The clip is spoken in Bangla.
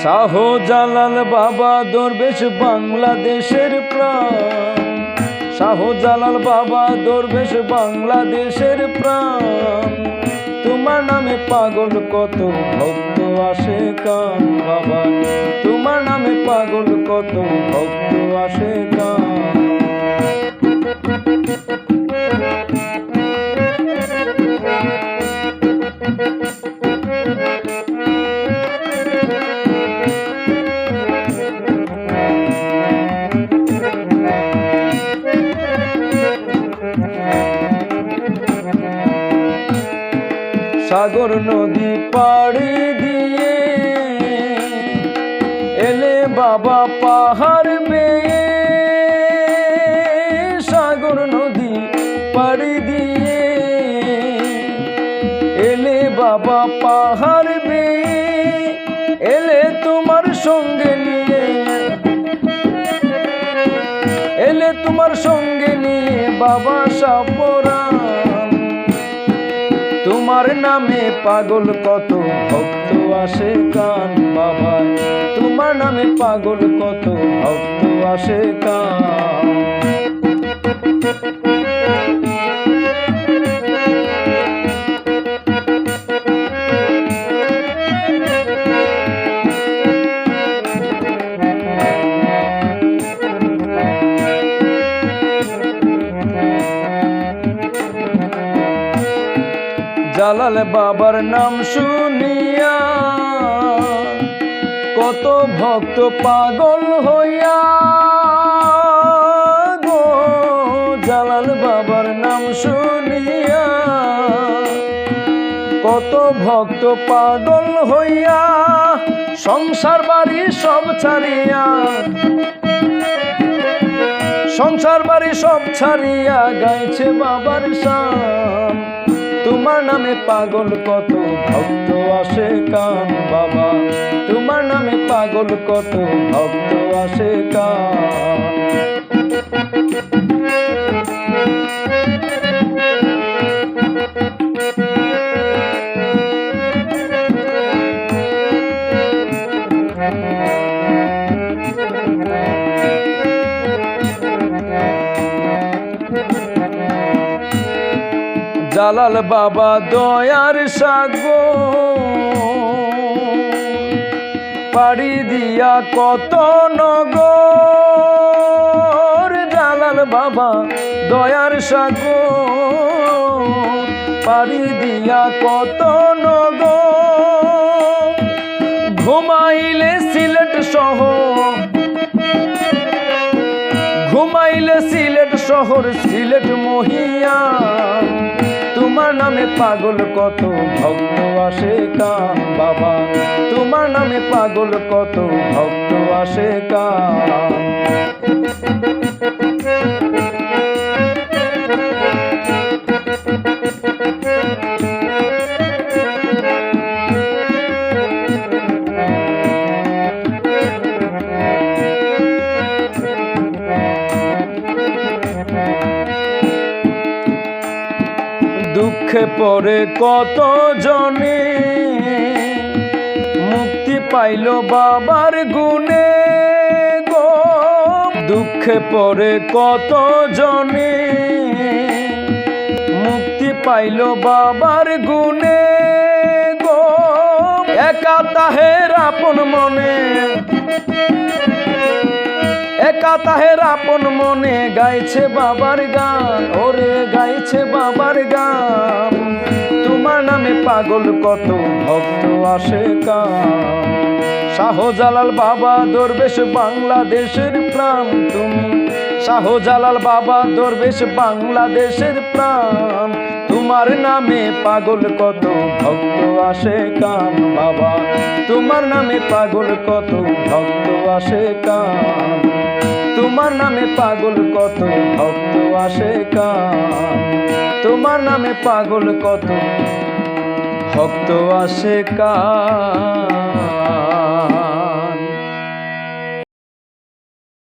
শাহজালাল বাবা দরবেশ বাংলাদেশের প্রাণ। শাহজালাল বাবা দরবেশ বাংলাদেশের প্রাণ। তোমার নামে পাগল কত ভক্ত আসে কান বাবা। তোমার নামে পাগল কত ভক্ত আসে কান। সাগর নদী পাড়ি দিয়ে এলে বাবা পাহাড় বেয়ে সাগর নদী পাড়ি দিয়ে এলে বাবা পাহাড় বেয়ে এলে তোমার সঙ্গে নিয়ে এলে তোমার সঙ্গে নিয়ে বাবা সাপরাম তোমার নামে পাগল কত ভক্ত আসে কান বাবায়। তোমার নামে পাগল কত ভক্ত আসে কান জালাল বাবার নাম শুনিয়া কত ভক্ত পাগল হইয়া গো। জালাল বাবার নাম শুনিয়া কত ভক্ত পাগল হইয়া সংসার বাড়ি সব ছাড়িয়া সংসার বাড়ি সব ছাড়িয়া গাইছে বাবার শান। তোমার নামে পাগল কত ভক্ত আসে কান বাবা। তোমার নামে পাগল কত ভক্ত আসে কান। জালাল বাবা দয়ার সাগর। পাড়ি দিয়া কত নগর। জালাল বাবা দয়ার সাগর। পাড়ি দিয়া কত নগর। ঘুমাইলে সিলেট শহর। ঘুমাইলে সিলেট শহর, সিলেট মহিয়া। নামে পাগল কত ভক্ত আসে কান বাবা? তোমার নামে পাগল কত ভক্ত আসে কান দুঃখে পড়ে কত জনে মুক্তি পাইল বাবার গুণে গো। দুঃখে পড়ে কত জনে মুক্তি পাইল বাবার গুণে গো। একা তাহের আপন মনে একা তাহের আপন মনে গাইছে বাবার গান, ওরে গাইছে বাবার গান। তোমার নামে পাগল কত ভক্ত আসে কান। শাহজালাল বাবা দরবেশ বাংলাদেশের প্রাণ, তুমি শাহজালাল বাবা দরবেশ বাংলাদেশের প্রাণ। তোমার নামে পাগল কত ভক্ত আসে কান বাবা। তোমার নামে পাগল কত ভক্ত আসে কান। তোমার নামে পাগল কত ভক্ত আসে কান। তোমার নামে পাগল কত ভক্ত আসে কান।